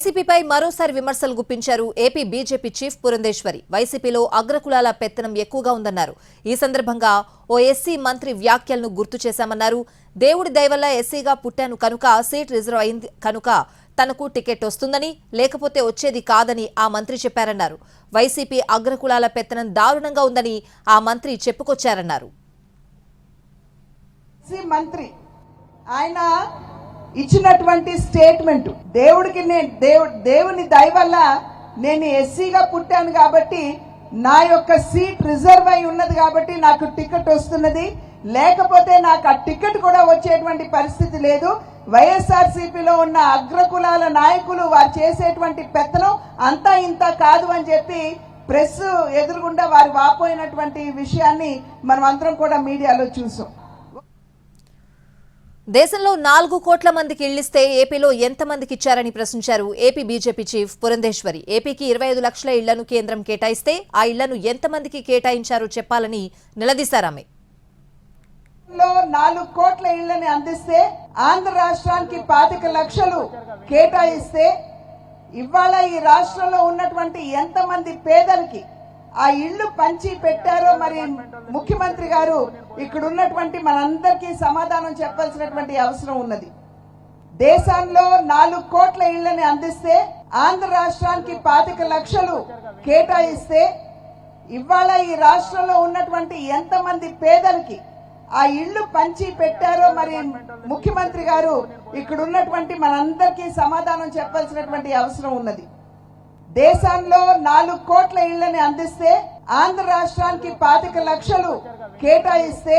వైసీపీపై మరోసారి విమర్శలు గుప్పించారు ఏపీ బీజేపీ చీఫ్ పురంధేశ్వరి. వైసీపీలో అగ్రకులాల పెత్తనం ఎక్కువగా ఉందన్నారు. ఈ సందర్భంగా ఓ ఎస్సీ మంత్రి వ్యాఖ్యలను గుర్తు చేశామన్నారు. దేవుడి దయవల్ల ఎస్సీగా పుట్టాను కనుక సీట్ రిజర్వ్ అయింది కనుక తనకు టికెట్ వస్తుందని లేకపోతే వచ్చేది కాదని ఆ మంత్రి చెప్పారన్నారు. వైసీపీ అగ్రకులాల పెత్తనం దారుణంగా ఉందని ఆ మంత్రి చెప్పుకొచ్చారన్నారు. మంత్రి ఆయన ఇచ్చినటువంటి స్టేట్మెంట్ దేవుడికి నేను దేవు దేవుని దయ వల్ల నేను ఎస్సీగా పుట్టాను కాబట్టి నా యొక్క సీట్ రిజర్వ్ అయి ఉన్నది కాబట్టి నాకు టికెట్ వస్తున్నది. లేకపోతే నాకు ఆ టికెట్ కూడా వచ్చేటువంటి పరిస్థితి లేదు. వైఎస్ఆర్సీపీలో ఉన్న అగ్రకులాల నాయకులు వారు చేసేటువంటి పెత్తనం అంతా ఇంత కాదు అని చెప్పి ప్రెస్ ఎదురుగుండా వారు వాపోయినటువంటి విషయాన్ని మనం అందరం కూడా మీడియాలో చూసాం. దేశంలో నాలుగు కోట్ల మందికి ఇళ్ళిస్తే ఏపీలో ఎంతమందికి ఇచ్చారని ప్రశ్నించారు ఏపీ బీజేపీ చీఫ్ పురంధేశ్వరి. ఏపీకి ఇరవై ఐదు లక్షల ఇళ్ళను కేంద్రం కేటాయిస్తే ఆ ఇళ్ళను ఎంతమందికి కేటాయించారో చెప్పాలని నిలదీశారామె నాలుగు కోట్ల ఇళ్ళని అందిస్తే ఆంధ్ర రాష్ట్రానికి పాతిక లక్షలు కేటాయిస్తే ఇవాళ ఈ రాష్ట్రంలో ఉన్నటువంటి ఎంతమంది పేదలకి ఆ ఇళ్ళు పంచి పెట్టారో మరి ముఖ్యమంత్రి గారు ఇక్కడ ఉన్నటువంటి మనందరికీ సమాధానం చెప్పాల్సినటువంటి అవసరం ఉన్నది. దేశంలో నాలుగు కోట్ల ఇళ్ళని అందిస్తే ఆంధ్ర రాష్ట్రానికి పాతిక లక్షలు కేటాయిస్తే ఇవాళ ఈ రాష్ట్రంలో ఉన్నటువంటి ఎంతమంది పేదలకి ఆ ఇళ్ళు పంచి పెట్టారో మరి ముఖ్యమంత్రి గారు ఇక్కడ ఉన్నటువంటి మనందరికీ సమాధానం చెప్పాల్సినటువంటి అవసరం ఉన్నది. దేశంలో నాలుగు కోట్ల ఇళ్ళని అందిస్తే ఆంధ్ర రాష్ట్రానికి పాతిక లక్షలు కేటాయిస్తే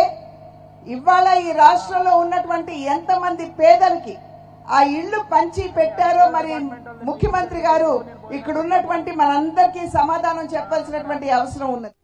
ఇవాళ ఈ రాష్ట్రంలో ఉన్నటువంటి ఎంతమంది పేదలకి ఆ ఇళ్ళు పంచి పెట్టారో మరి ముఖ్యమంత్రి గారు ఇక్కడ ఉన్నటువంటి మనందరికీ సమాధానం చెప్పాల్సినటువంటి అవసరం ఉన్నది.